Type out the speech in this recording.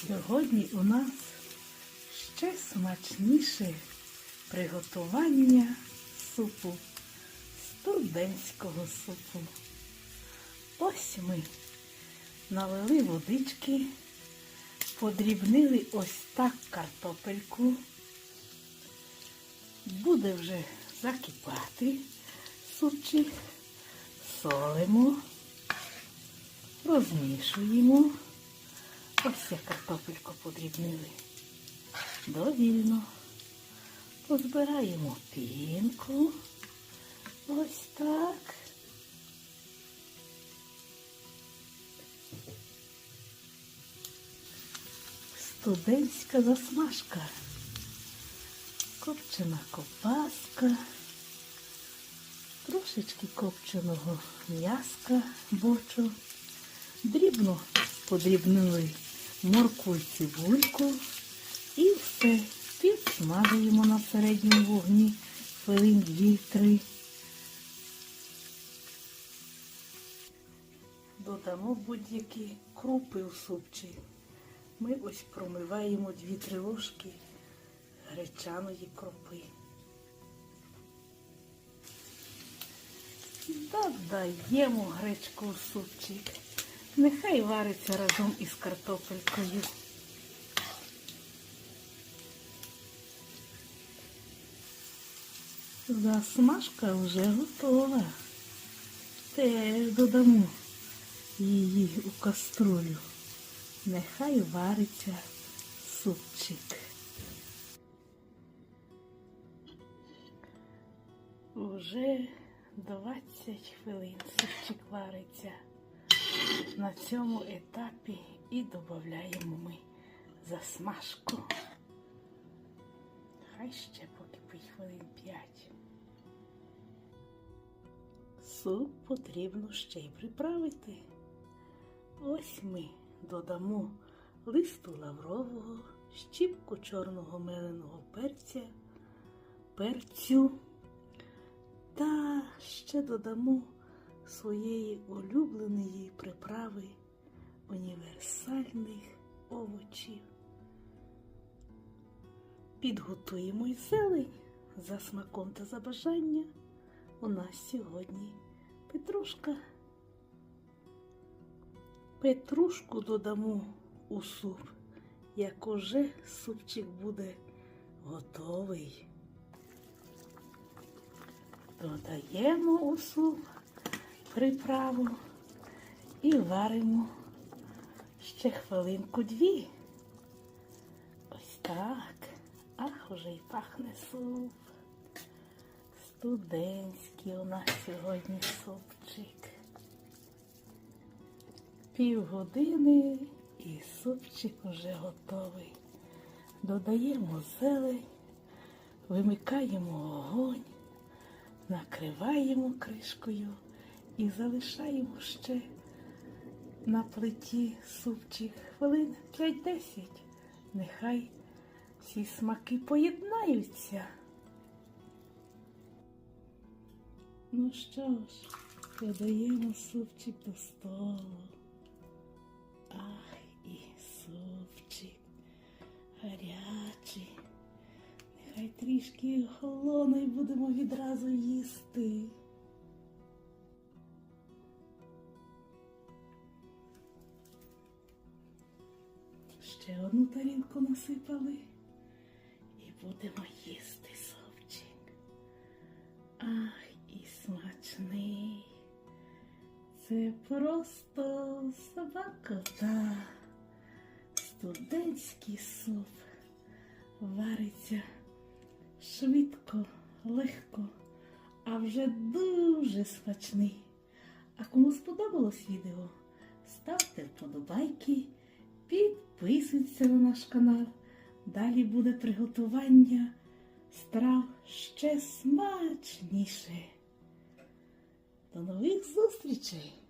Сьогодні у нас ще смачніше приготування супу, студентського супу. Ось ми налили водички, подрібнили ось так картопельку. Буде вже закипати супчик, солимо, розмішуємо. Ось я картопельку подрібнили. Довільно. Позбираємо пінку. Ось так. Студентська засмажка. Копчена ковбаска. Трошечки копченого м'яска бочу. Дрібно подрібнили моркву і цибульку і все підсмажуємо на середньому вогні хвилин 2-3. Додамо будь-які крупи у супчик. Ми ось промиваємо 2-3 ложки гречаної кропи. Додаємо гречку у супчик. Нехай вариться разом із картопелькою. Засмажка вже готова. Теж додамо її у каструлю. Нехай вариться супчик. Уже 20 хвилин супчик вариться. На цьому етапі і додаємо ми засмажку. Хай ще покипить хвилин 5. Суп потрібно ще й приправити. Ось ми додамо листу лаврового, щіпку чорного меленого перця, перцю та ще додамо своєї улюбленої приправи універсальних овочів. Підготуємо й зелень за смаком та за бажання. У нас сьогодні петрушка. Петрушку додамо у суп, як уже супчик буде готовий. Додаємо у суп приправу і варимо ще хвилинку дві. Ось так. Ах, уже й пахне суп. Студентський у нас сьогодні супчик. Півгодини і супчик уже готовий. Додаємо зелень, вимикаємо огонь, накриваємо кришкою і залишаємо ще на плиті супчик хвилин 5-10. Нехай всі смаки поєднаються. Ну що ж, подаємо супчик до столу. Ах, і супчик гарячий. Нехай трішки холоне і будемо відразу їсти. Ще одну тарілку насипали і будемо їсти супчик. Ах, і смачний. Це просто собакота. Студентський суп вариться швидко, легко, а вже дуже смачний. А кому сподобалось відео, ставте вподобайки, підписуйтесь на наш канал. Далі буде приготування страв ще смачніше. До нових зустрічей!